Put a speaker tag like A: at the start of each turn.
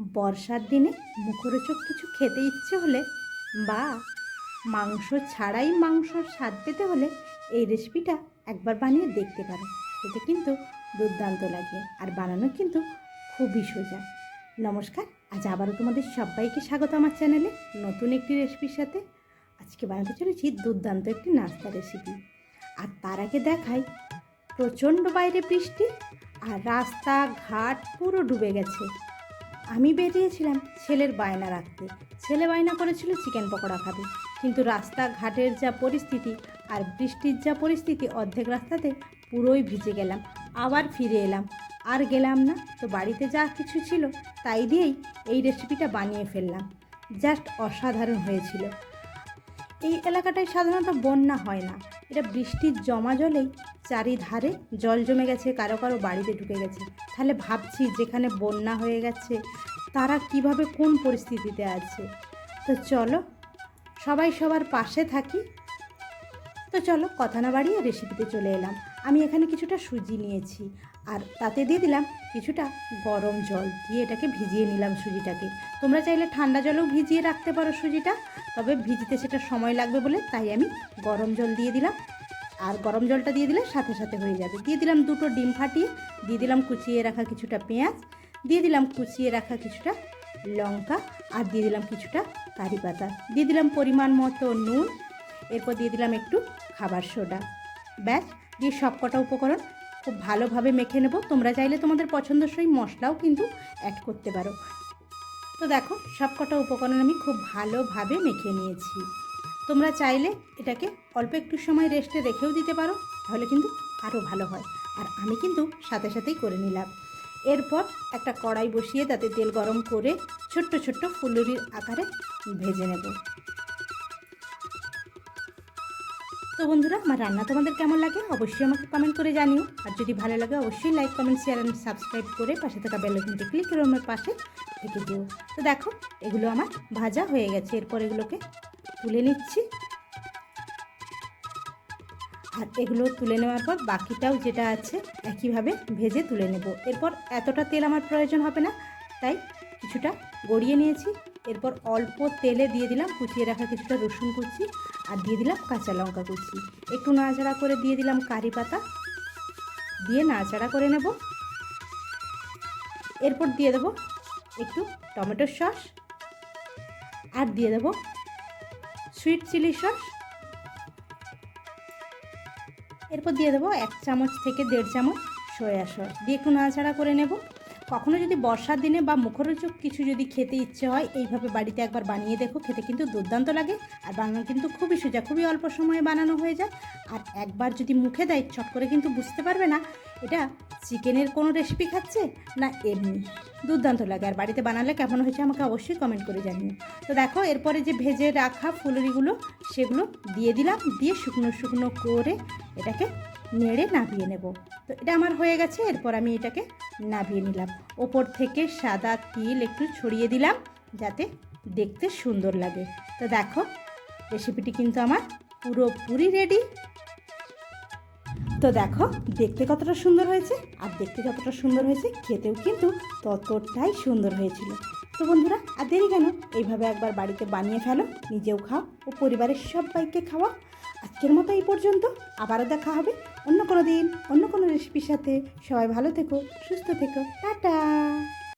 A: বর্ষার দিনে মুখরোচক কিছু খেতে ইচ্ছে হলে বা মাংস ছাড়াই মাংসর স্বাদ পেতে হলে এই রেসিপিটা একবার বানিয়ে দেখতে পারো। এতে কিন্তু দুর্দান্ত লাগে আর বানানো কিন্তু খুবই সোজা। নমস্কার, আজ আবারও তোমাদের সবাইকে স্বাগত আমার চ্যানেলে নতুন একটি রেসিপির সাথে। আজকে বানাতে চলেছি দুর্দান্ত একটি নাস্তা রেসিপি। আর তার আগে দেখাই, প্রচণ্ড বাইরে বৃষ্টি আর রাস্তা ঘাট পুরো ডুবে গেছে। আমি বেরিয়েছিলাম ছেলের বায়না রাখতে। ছেলে বায়না করেছিল চিকেন পকোড়া খাবে। কিন্তু রাস্তাঘাটের যা পরিস্থিতি আর বৃষ্টির যা পরিস্থিতি অর্ধেক রাস্তাতে পুরোই ভিজে গেলাম। আবার ফিরে এলাম। আর গেলাম না। তো বাড়িতে যা কিছু ছিল তাই দিয়েই এই রেসিপিটা বানিয়ে ফেললাম। জাস্ট অসাধারণ হয়েছিল। এই এলাকাটায় সাধারণত বন্যা হয় না। এটা বৃষ্টির জমা জলেই চারিধারে জল জমে গেছে, কারও কারও বাড়িতে ঢুকে গেছে। তাহলে ভাবছি যেখানে বন্যা হয়ে গেছে, তারা কীভাবে কোন পরিস্থিতিতে আছে? তো চলো, সবাই সবার পাশে থাকি। তো চলো কথা না বাড়িয়ে রেসিপিতে চলে এলাম। আমি এখানে কিছুটা সুজি নিয়েছি আর তাতে দিয়ে দিলাম কিছুটা গরম জল দিয়ে এটাকে ভিজিয়ে নিলাম সুজিটাকে। তোমরা চাইলে ঠান্ডা জলেও ভিজিয়ে রাখতে পারো সুজিটা, তবে ভিজিতে সেটা সময় লাগবে বলে তাই আমি গরম জল দিয়ে দিলাম। আর গরম জলটা দিয়ে দিলে সাথে সাথে হয়ে যাবে। দিয়ে দিলাম দুটো ডিম ফাটিয়ে, দিয়ে দিলাম কুচিয়ে রাখা কিছুটা পেঁয়াজ, দিয়ে দিলাম কুচিয়ে রাখা কিছুটা লঙ্কা আর দিয়ে দিলাম কিছুটা কারি পাতা। দিয়ে দিলাম পরিমাণ মতো নুন, এরপর দিয়ে দিলাম একটু খাবার সোডা। ব্যাস দিয়ে সব কটা উপকরণ খুব ভালোভাবে মেখে নেব। তোমরা চাইলে তোমাদের পছন্দসই মশলাও কিন্তু অ্যাড করতে পারো। তো দেখো, সব কটা উপকরণ আমি খুব ভালোভাবে মেখে নিয়েছি। তোমরা চাইলে এটাকে অল্প একটু সময় রেস্টে রেখেও দিতে পারো, তাহলে কিন্তু আরও ভালো হয়। আর আমি কিন্তু সাথে সাথেই করে নিলাম। এরপর একটা কড়াই বসিয়ে তাতে তেল গরম করে ছোট্ট ছোট্ট ফুলুরির আকারে ভেজে নেব। তো বন্ধুরা, আমার রান্না তোমাদের কেমন লাগে অবশ্যই আমাকে কমেন্ট করে জানিও। আর যদি ভালো লাগে অবশ্যই like comment share and subscribe করে পাশে থাকা বেল আইকনটি ক্লিক করে আমার পাশে থেকে দিও তো দেখো, এগুলো আমার ভাজা হয়ে গেছে। এরপর এগুলোকে তুলে নিচ্ছি। আর এগুলো তুলে নেওয়ার পর বাকিটাও যেটা আছে একইভাবে ভেজে তুলে নেব। এরপর এতটা তেল আমার প্রয়োজন হবে না, তাই কিছুটা গড়িয়ে নিয়েছি। এরপর অল্প তেলে দিয়ে দিলাম, কুচিয়ে রাখা কিছুটা রসুন কুচি আর দিয়ে দিলাম কাঁচা লঙ্কা কুচি। একটু নাড়াচাড়া করে দিয়ে দিলাম কারি পাতা। দিয়ে নাড়াচাড়া করে নেব। এরপর দিয়ে দেবো একটু টমেটো সস আর দিয়ে দেবো সুইট চিলি সস এরপর দিয়ে দেবো এক চামচ থেকে দেড় চামচ সয়া সস দিয়ে একটু নাড়াচাড়া করে নেব। কখনো যদি বর্ষার দিনে বা মুখরোচক কিছু যদি খেতে ইচ্ছে হয়, এইভাবে বাড়িতে একবার বানিয়ে দেখো। খেতে কিন্তু দুর্দান্ত লাগে। আর বানানো কিন্তু খুবই সোজা, খুবই অল্প সময়ে বানানো হয়ে যায়। আর একবার যদি মুখে দেয়, চট করে কিন্তু বুঝতে পারবে না, এটা চিকেনের কোনো রেসিপি খাচ্ছে না এমনি। দুর্দান্ত লাগে। আর বাড়িতে বানালে কেমন হয়েছে আমাকে অবশ্যই কমেন্ট করে জানিও। তো দেখো, এরপরে যে ভেজে রাখা ফুলুরিগুলো, সেগুলো দিয়ে দিলাম। দিয়ে শুকনো শুকনো করে এটাকে নেড়ে নাবিয়ে নেব। তো এটা আমার হয়ে গেছে, এরপর আমি এটাকে নাবিয়ে নিলাম। ওপর থেকে সাদা তিল একটু ছড়িয়ে দিলাম, যাতে দেখতে সুন্দর লাগে। তো দেখো রেসিপিটি কিন্তু আমার পুরোপুরি রেডি তো দেখো, দেখতে কতটা সুন্দর হয়েছে, আর দেখতে যতটা সুন্দর হয়েছে, খেতেও কিন্তু ততটাই সুন্দর হয়েছিল। তো বন্ধুরা, আর দেরি কেন? এইভাবে একবার বাড়িতে বানিয়ে ফেলো, নিজেও খাও, ও পরিবারের সবাইকে খাওয়া আজকের মতো এই পর্যন্ত। আবারও দেখা হবে অন্য কোনো দিন, অন্য কোনো রেসিপির সাথে। সবাই ভালো থেকো, সুস্থ থেকো। টাটা!